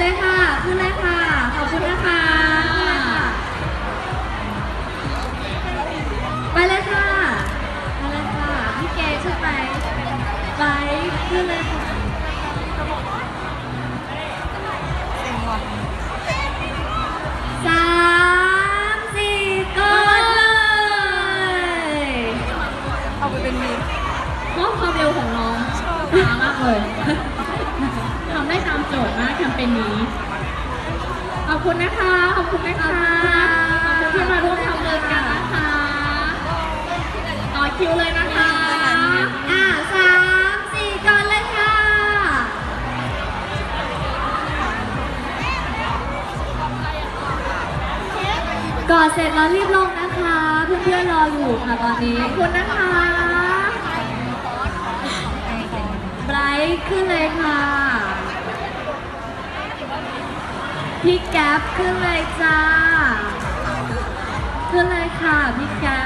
เลยค่ะ ขึ้นเลยค่ะ ขอบคุณนะคะขึ้นเลยค่ะไปเลยค่ะ ไปเลยค่ะ พี่เกใช่ไหมไปขึ้นเลยค่ะสามสี่ก่อนเลยเอาไปเป็นมีมชอบความเร็วของน้องช้ามากเลยทำได้ตาม โจทย์มากแคมเปญนี้ ขอบคุณนะคะ ขอบคุณนะคะขอบคุณที่มาร่วมทำเงินกันนะคะต่อคิวเลยนะคะ อ่าสามสี่ก่อนเลยค่ะ ก่อนเสร็จแล้วรีบลงนะคะ เพื่อนๆรออยู่ค่ะตอนนี้ ขอบคุณนะคะ ไบรท์ขึ้นเลยค่ะ พี่แก๊ปขึ้นเลยจ้า ขึ้นเลยค่ะ พี่แก๊ป